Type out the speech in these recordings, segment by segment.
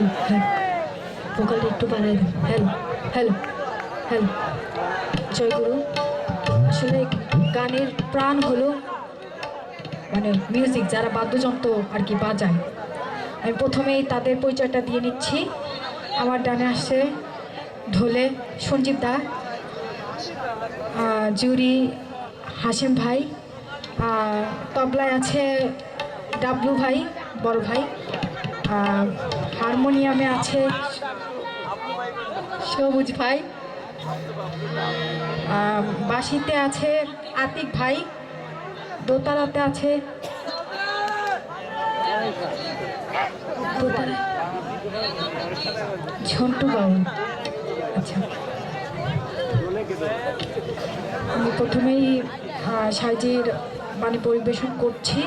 Hello hello ভোকালটা একটু বাড়াই দেন। হ্যালো হ্যালো হ্যালো জয়গুরু, আসলে গানের প্রাণ হলো মানে মিউজিক যারা বাদ্যযন্ত্র আর কি বাজায়। আমি প্রথমেই তাদের পরিচয়টা দিয়ে নিচ্ছি। আমার ডানে আসছে ঢোলে সঞ্জীব দা জুরি হাসিম ভাই তবলায় আছে ডাবলু ভাই, বড় ভাই। হারমোনিয়ামে আছে সবুজ ভাই। বাঁশিতে আছে আতিক ভাই। দোতারাতে আছে ঝন্টু বাবু। আচ্ছা। আমি প্রথমেই সাইজের মানে পরিবেশন করছি।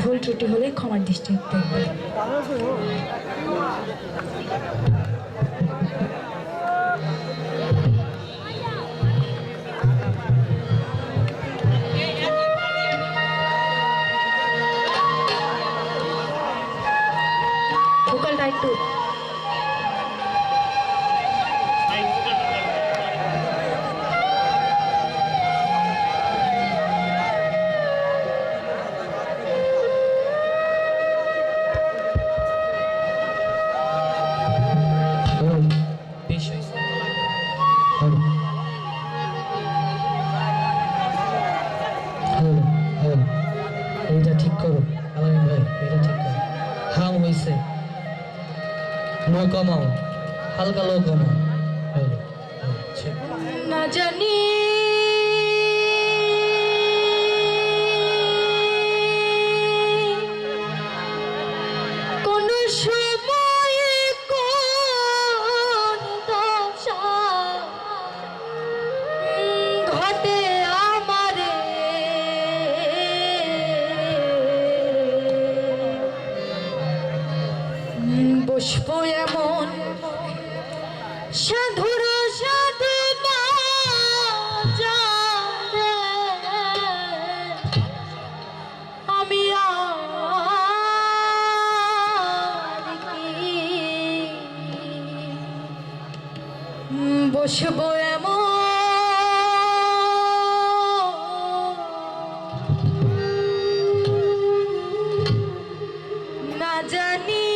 ভুল ত্রুটি হলে ক্ষমার দৃষ্টি দেখবেন কমাও হালকা লো কমাও। না জানি বসবো এমন। সাধুর সাধু আমি উম, এমন। না জানি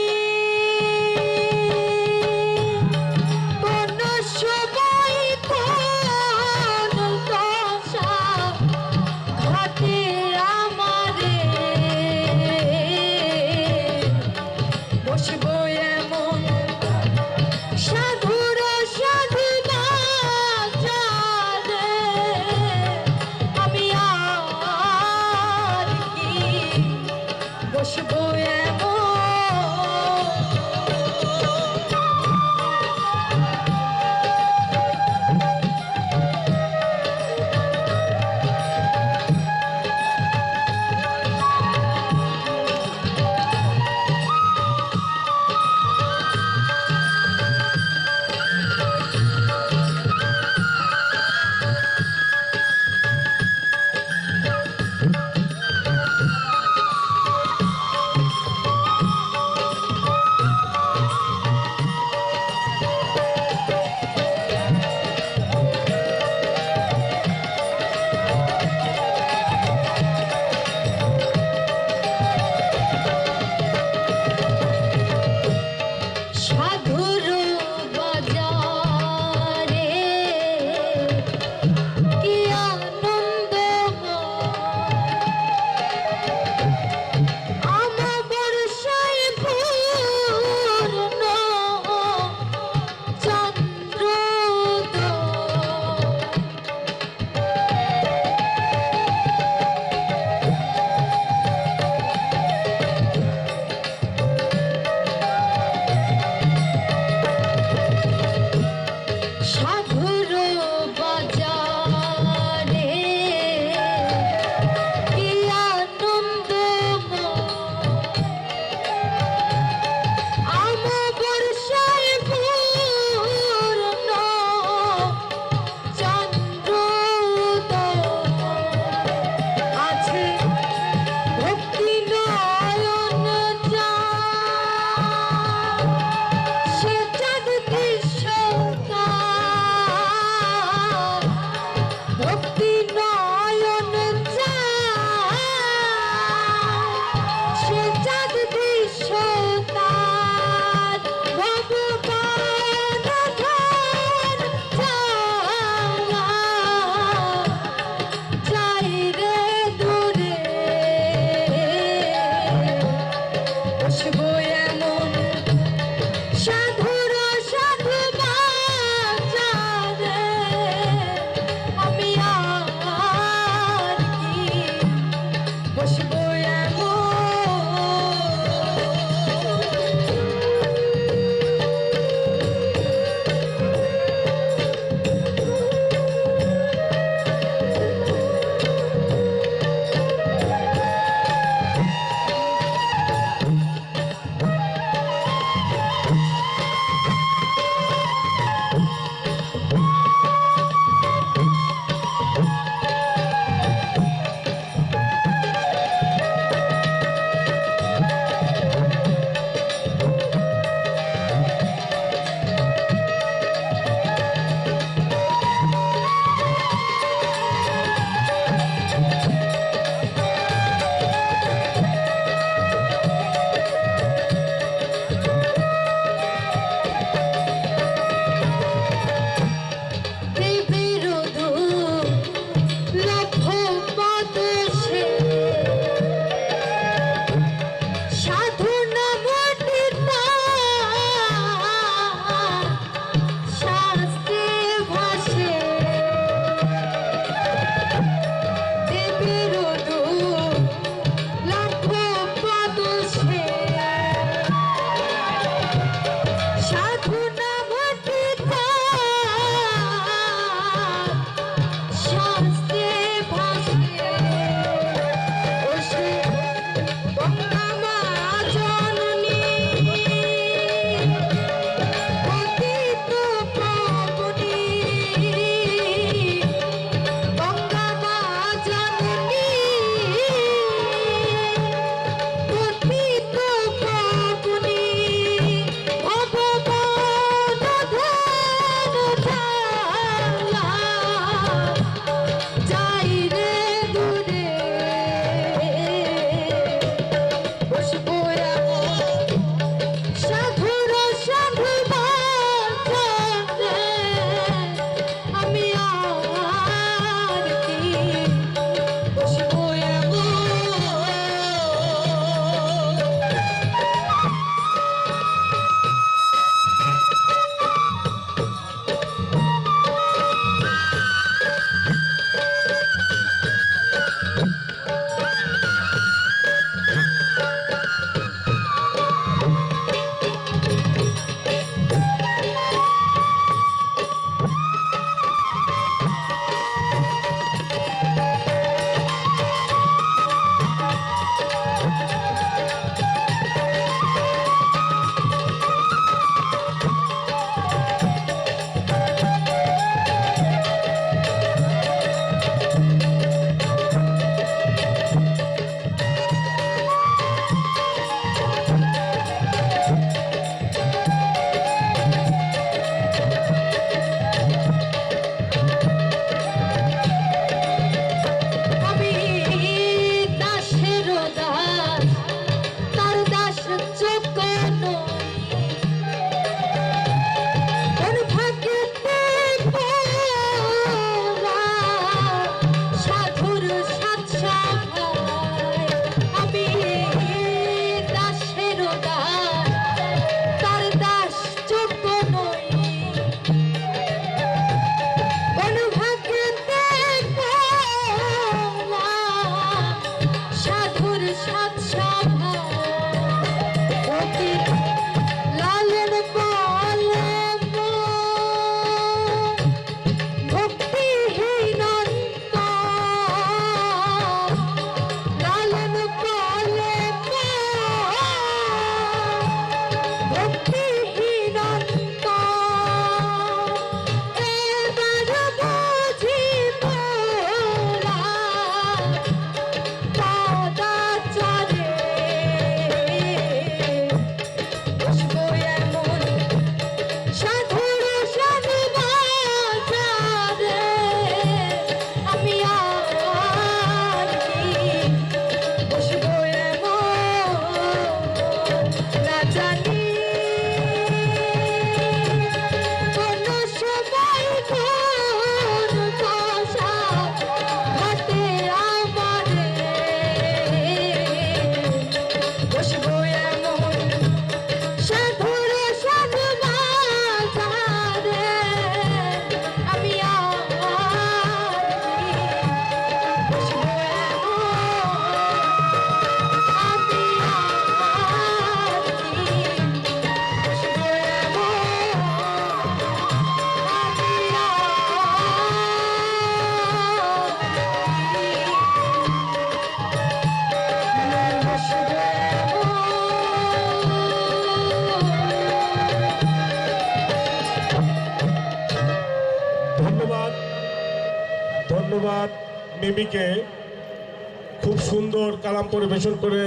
খুব সুন্দর কালাম পরিবেশন করে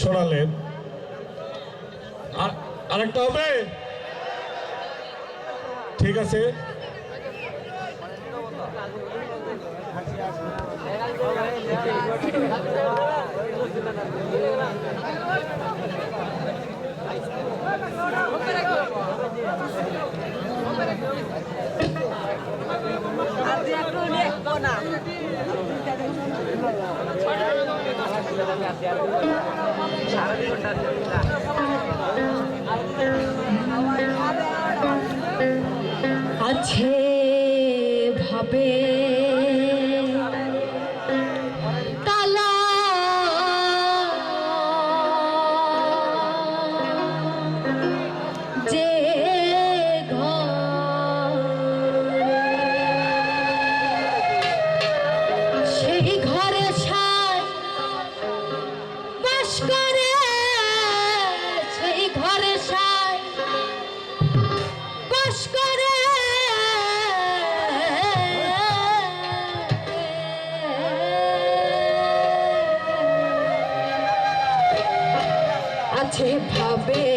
শোনালেন আর আরেকটা হবে? ঠিক আছে। আছে আছে ভাবে